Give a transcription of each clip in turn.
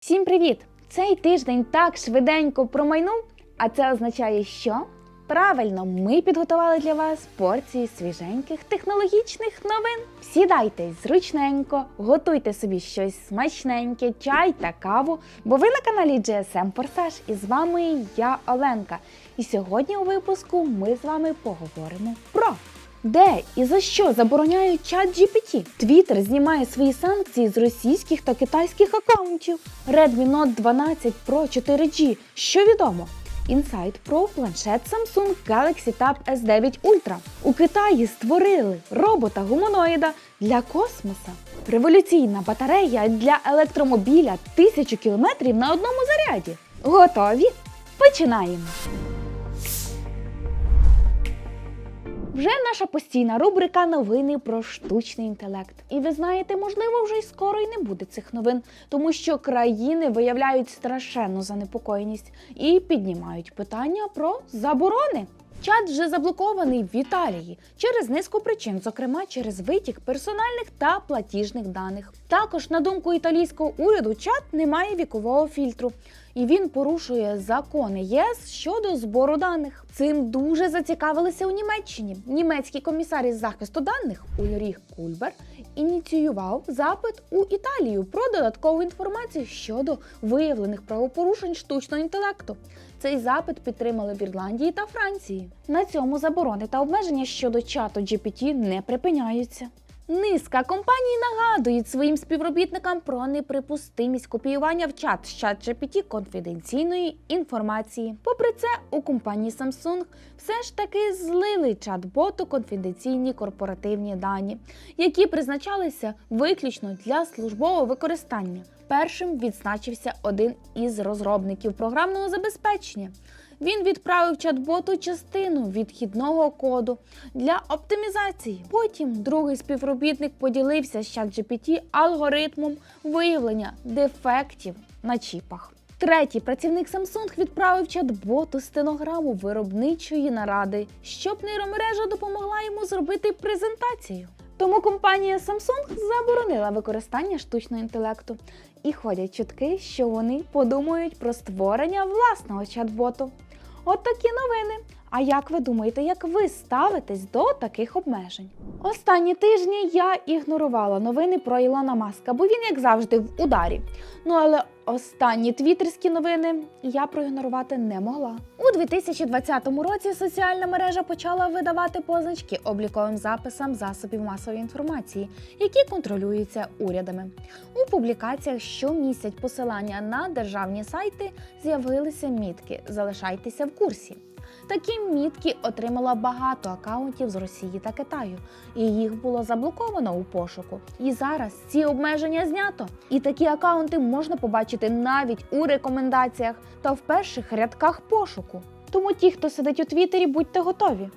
Всім привіт! Цей тиждень так швиденько промайнув, а це означає, що правильно ми підготували для вас порції свіженьких технологічних новин. Сідайте зручненько, готуйте собі щось смачненьке, чай та каву, бо ви на каналі GSM Форсаж і з вами я Оленка. І сьогодні у випуску ми з вами поговоримо про де і за що забороняють чат GPT? Твіттер знімає свої санкції з російських та китайських акаунтів. Redmi Note 12 Pro 4G. Що відомо? Інсайт про планшет Samsung Galaxy Tab S9 Ultra. У Китаї створили робота-гуманоїда для космоса. Революційна батарея для електромобіля 1000 км на одному заряді. Готові? Починаємо! Вже наша постійна рубрика новини про штучний інтелект. І ви знаєте, можливо, вже й скоро й не буде цих новин, тому що країни виявляють страшенну занепокоєність і піднімають питання про заборони. Чат вже заблокований в Італії через низку причин, зокрема через витік персональних та платіжних даних. Також, на думку італійського уряду, чат не має вікового фільтру, і він порушує закони ЄС щодо збору даних. Цим дуже зацікавилися у Німеччині. Німецький комісар із захисту даних Ульріх Кульбер ініціював запит у Італію про додаткову інформацію щодо виявлених правопорушень штучного інтелекту. Цей запит підтримали в Ірландії та Франції. На цьому заборони та обмеження щодо чату GPT не припиняються. Низка компаній нагадують своїм співробітникам про неприпустимість копіювання в чат з чат GPT конфіденційної інформації. Попри це, у компанії Samsung все ж таки злили чат-боту конфіденційні корпоративні дані, які призначалися виключно для службового використання. Першим відзначився один із розробників програмного забезпечення. Він відправив чат-боту частину відхідного коду для оптимізації. Потім другий співробітник поділився з ChatGPT алгоритмом виявлення дефектів на чіпах. Третій працівник Samsung відправив чат-боту стенограму виробничої наради, щоб нейромережа допомогла йому зробити презентацію. Тому компанія Samsung заборонила використання штучного інтелекту. І ходять чутки, що вони подумають про створення власного чат-боту. От новини. А як ви думаєте, як ви ставитесь до таких обмежень? Останні тижні я ігнорувала новини про Ілона Маска, бо він, як завжди, в ударі. Ну але останні твіттерські новини я проігнорувати не могла. У 2020 році соціальна мережа почала видавати позначки обліковим записам засобів масової інформації, які контролюються урядами. У публікаціях, що містять посилання на державні сайти, з'явилися мітки Залишайтеся в курсі. Такі мітки отримала багато акаунтів з Росії та Китаю, і їх було заблоковано у пошуку. І зараз ці обмеження знято. І такі акаунти можна побачити навіть у рекомендаціях та в перших рядках пошуку. Тому ті, хто сидить у Твіттері, будьте готові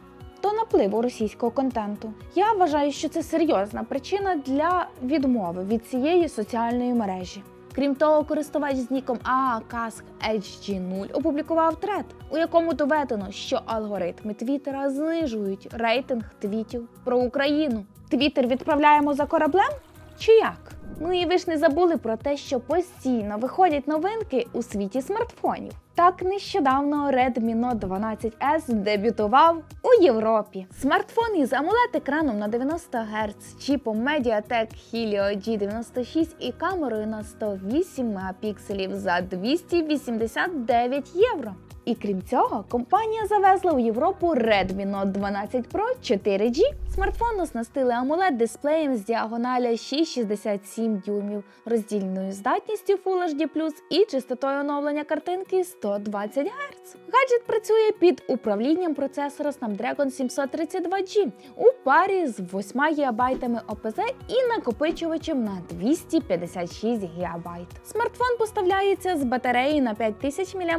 до напливу російського контенту. Я вважаю, що це серйозна причина для відмови від цієї соціальної мережі. Крім того, користувач з ніком AAKask HG0 опублікував трет, у якому доведено, що алгоритми Твіттера знижують рейтинг твітів про Україну. Твіттер відправляємо за кораблем? Чи як? Ну і ви ж не забули про те, що постійно виходять новинки у світі смартфонів. Так нещодавно Redmi Note 12S дебютував у Європі. Смартфон із amoled екраном на 90 Гц, чіпом Mediatek Helio G96 і камерою на 108 мегапікселів за 289 євро. І крім цього, компанія завезла у Європу Redmi Note 12 Pro 4G. Смартфон оснастили amoled дисплеєм з діагоналя 6,67 дюймів, роздільною здатністю Full HD+, і частотою оновлення картинки 120 Гц. Гаджет працює під управлінням процесора Snapdragon 732G у парі з 8 ГБ ОПЗ і накопичувачем на 256 ГБ. Смартфон поставляється з батареї на 5000 мАч.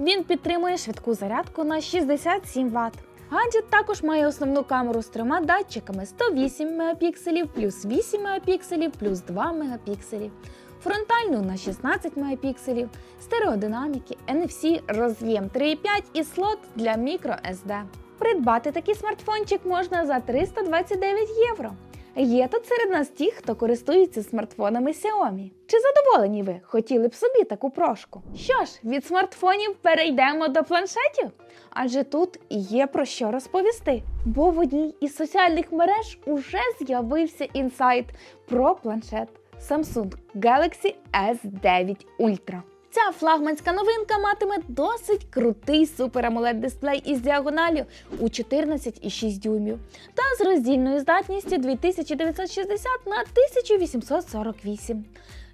Він підтримує швидку зарядку на 67 Вт. Гаджет також має основну камеру з трьома датчиками 108 мегапікселів, плюс 8 мегапікселів, плюс 2 мегапікселів. Фронтальну на 16 мегапікселів, стереодинаміки, NFC, роз'єм 3.5 і слот для microSD. Придбати такий смартфончик можна за 329 євро. Є тут серед нас ті, хто користується смартфонами Xiaomi. Чи задоволені ви? Хотіли б собі таку прошку? Що ж, від смартфонів перейдемо до планшетів? Адже тут є про що розповісти. Бо в одній із соціальних мереж уже з'явився інсайт про планшет Samsung Galaxy S9 Ultra. Ця флагманська новинка матиме досить крутий супер AMOLED дисплей із діагоналю у 14,6 дюймів та з роздільною здатністю 2960 на 1848.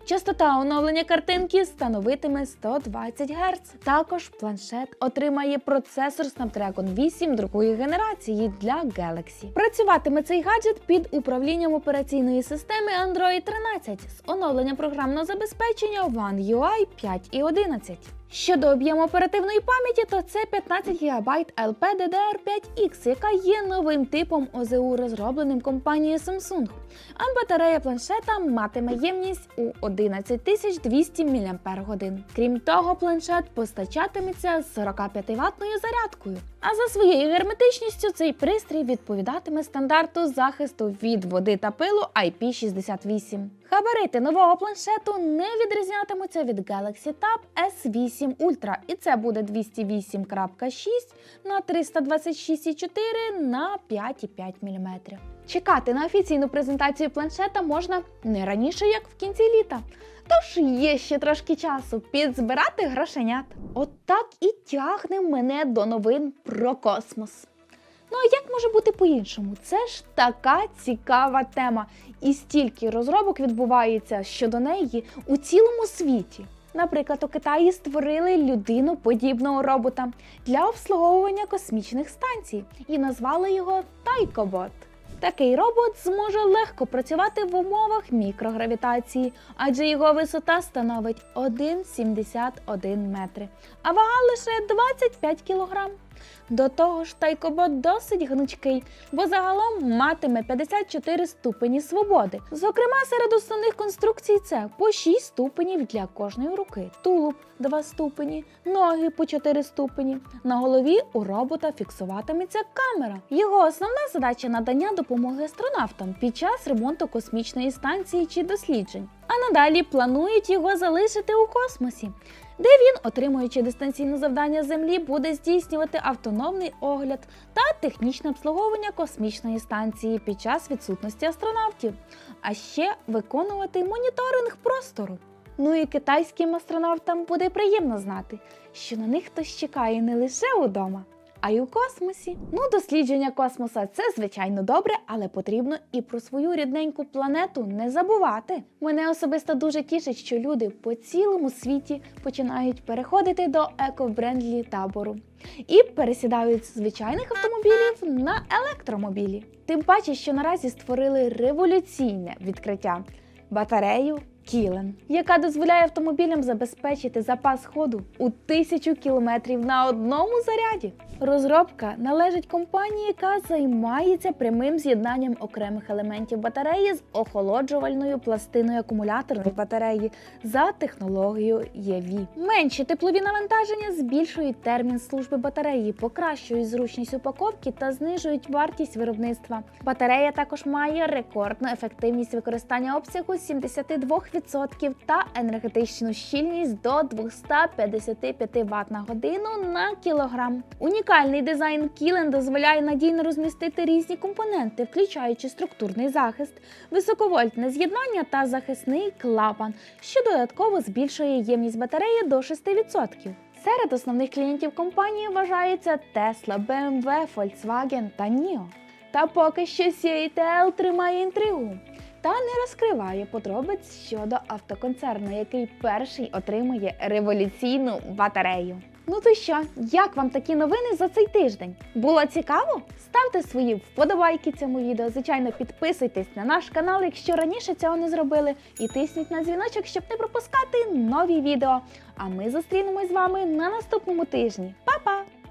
Частота оновлення картинки становитиме 120 Гц. Також планшет отримає процесор Snapdragon 8 другої генерації для Galaxy. Працюватиме цей гаджет під управлінням операційної системи Android 13 з оновленням програмного забезпечення One UI 5 і 11. Щодо об'єму оперативної пам'яті, то це 15 ГБ LPDDR5X, яка є новим типом ОЗУ, розробленим компанією Samsung. А батарея планшета матиме ємність у 11200 мАч. Крім того, планшет постачатиметься з 45 ватною зарядкою. А за своєю герметичністю цей пристрій відповідатиме стандарту захисту від води та пилу IP68. Габарити нового планшету не відрізнятимуться від Galaxy Tab S8 Ultra, і це буде 208.6 на 326,4 на 5,5 мм. Чекати на офіційну презентацію планшета можна не раніше, як в кінці літа. Тож є ще трошки часу підзбирати грошенят. От так і тягне мене до новин про космос. Ну а як може бути по-іншому? Це ж така цікава тема, і стільки розробок відбувається щодо неї у цілому світі. Наприклад, у Китаї створили людиноподібного робота для обслуговування космічних станцій і назвали його Тайкобот. Такий робот зможе легко працювати в умовах мікрогравітації, адже його висота становить 1,71 метри, а вага лише 25 кілограм. До того ж, тайкобот досить гнучкий, бо загалом матиме 54 ступені свободи. Зокрема, серед основних конструкцій це по 6 ступенів для кожної руки, тулуб 2 ступені, ноги по 4 ступені. На голові у робота фіксуватиметься камера. Його основна задача надання допомоги астронавтам під час ремонту космічної станції чи досліджень. А надалі планують його залишити у космосі де він, отримуючи дистанційне завдання Землі, буде здійснювати автономний огляд та технічне обслуговування космічної станції під час відсутності астронавтів, а ще виконувати моніторинг простору. Ну і китайським астронавтам буде приємно знати, що на них хтось чекає не лише удома, а й у космосі. Ну, дослідження космоса це звичайно добре, але потрібно і про свою рідненьку планету не забувати. Мене особисто дуже тішить, що люди по цілому світі починають переходити до еко-брендлі табору і пересідають з звичайних автомобілів на електромобілі. Тим паче, що наразі створили революційне відкриття батарею. Кілен, яка дозволяє автомобілям забезпечити запас ходу у тисячу кілометрів на одному заряді. Розробка належить компанії, яка займається прямим з'єднанням окремих елементів батареї з охолоджувальною пластиною акумуляторної батареї за технологією ЄВІ. Менші теплові навантаження збільшують термін служби батареї, покращують зручність упаковки та знижують вартість виробництва. Батарея також має рекордну ефективність використання обсягу 72% та енергетичну щільність до 255 Вт на годину на кілограм. Унікальний дизайн Кілен дозволяє надійно розмістити різні компоненти, включаючи структурний захист, високовольтне з'єднання та захисний клапан, що додатково збільшує ємність батареї до 6%. Серед основних клієнтів компанії вважаються Tesla, BMW, Volkswagen та NIO. Та поки що CATL тримає інтригу та не розкриває подробиць щодо автоконцерну, який перший отримує революційну батарею. Ну то що, як вам такі новини за цей тиждень? Було цікаво? Ставте свої вподобайки цьому відео. Звичайно, підписуйтесь на наш канал, якщо раніше цього не зробили, і тисніть на дзвіночок, щоб не пропускати нові відео. А ми зустрінемось з вами на наступному тижні. Па-па!